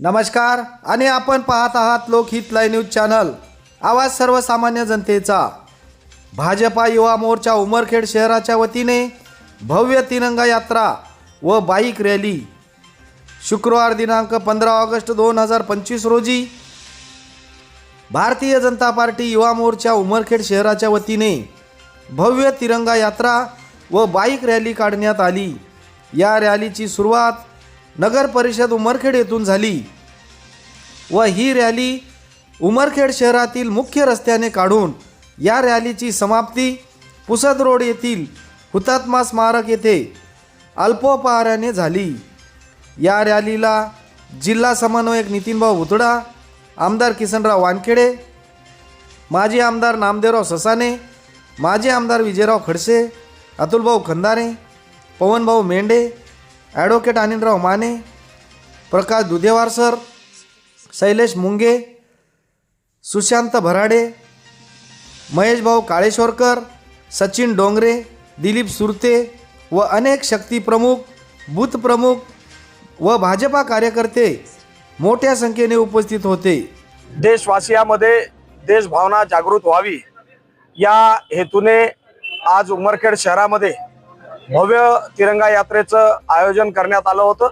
नमस्कार आणि आपण पाहत आहात लोकहित लाईव्ह न्यूज चॅनल. आवाज सर्वसामान्य जनतेचा. भाजपा युवा मोर्चा उमरखेड शहराच्या वतीने भव्य तिरंगा यात्रा व बाईक रॅली. शुक्रवार दिनांक पंधरा ऑगस्ट दोन हजार पंचवीस रोजी भारतीय जनता पार्टी युवा मोर्चा उमरखेड शहराच्या वतीने भव्य तिरंगा यात्रा व बाईक रॅली काढण्यात आली. या रॅलीची सुरुवात नगर परिषद उमरखेड येथून झाली व ही रॅली उमरखेड शहरातील मुख्य रस्त्याने काढून या रॅलीची समाप्ती पुसद रोड येथील हुतात्मा स्मारक येथे अल्पोपहाराने झाली. या रॅलीला जिल्हा समन्वयक नितीनभाऊ भुतडा आमदार किसनराव वानखेडे माजी आमदार नामदेवराव ससाने माजी आमदार विजयराव खडसे अतुलभाऊ खंदारे पवनभाऊ मेंढे ॲडव्होकेट अनिलराव माने प्रकाश दुधेवार सर शैलेश मुंगे सुशांत भराडे महेशभाऊ काळेश्वरकर सचिन डोंगरे दिलीप सुरते व अनेक शक्तीप्रमुख बूथप्रमुख व भाजपा कार्यकर्ते मोठ्या संख्येने उपस्थित होते. देशवासियामध्ये देशभावना जागृत व्हावी. या हेतूने आज उमरखेड शहरामध्ये भव्य तिरंगा यात्रेचं आयोजन करण्यात आलं होतं.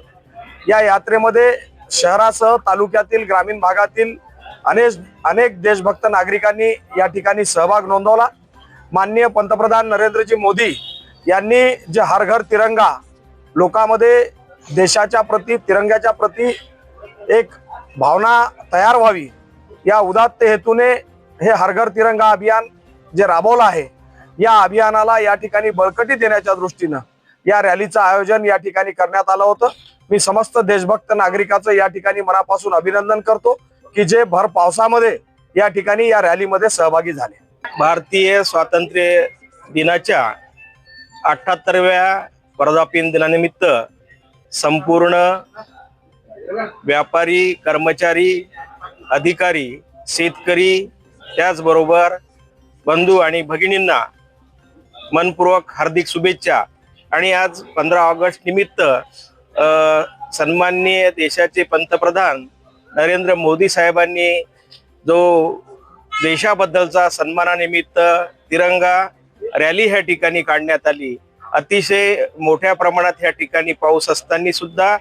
या यात्रेमध्ये शहरासह तालुक्यातील ग्रामीण भागातील अनेक अनेक देशभक्त नागरिकांनी या ठिकाणी सहभाग नोंदवला. माननीय पंतप्रधान नरेंद्रजी मोदी यांनी जे हर घर तिरंगा लोकांमध्ये देशाच्या प्रती तिरंग्याच्या प्रती एक भावना तयार व्हावी या उदात्त हेतूने हे हरघर तिरंगा अभियान जे राबवलं आहे या अभियानाला या ठिकाणी बळकटी देण्याच्या दृष्टीनं या रॅलीचं आयोजन या ठिकाणी करण्यात आलं होतं. मी समस्त देशभक्त नागरिकाचं या ठिकाणी मनापासून अभिनंदन करतो की जे भर पावसामध्ये या ठिकाणी या रॅलीमध्ये सहभागी झाले. भारतीय स्वातंत्र्य दिनाच्या अठ्याहत्तरव्या वर्धापन दिनानिमित्त संपूर्ण व्यापारी कर्मचारी अधिकारी शेतकरी त्याचबरोबर बंधू आणि भगिनींना मनपूर्वक हार्दिक शुभेच्छा. आणि आज पंधरा ऑगस्ट निमित्त सन्माननीय देशाचे पंतप्रधान नरेंद्र मोदी साहेबांनी जो देशाबद्दलचा सन्मानानिमित्त तिरंगा रॅली ह्या ठिकाणी काढण्यात आली. अतिशय मोठ्या प्रमाणात ह्या ठिकाणी पाऊस असताना सुद्धा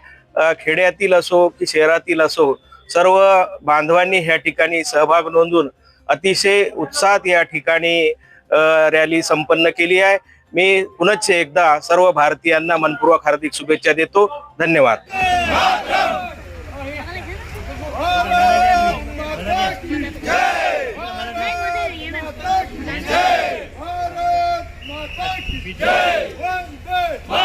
खेड्यातील असो की शहरातील असो सर्व बांधवांनी ह्या ठिकाणी सहभाग नोंदून अतिशय उत्साहात या ठिकाणी रॅली संपन्न केली आहे. मी पुनश्च एकदा सर्व भारतीयांना मनपूर्वक हार्दिक शुभेच्छा देतो. धन्यवाद. भारत वंदे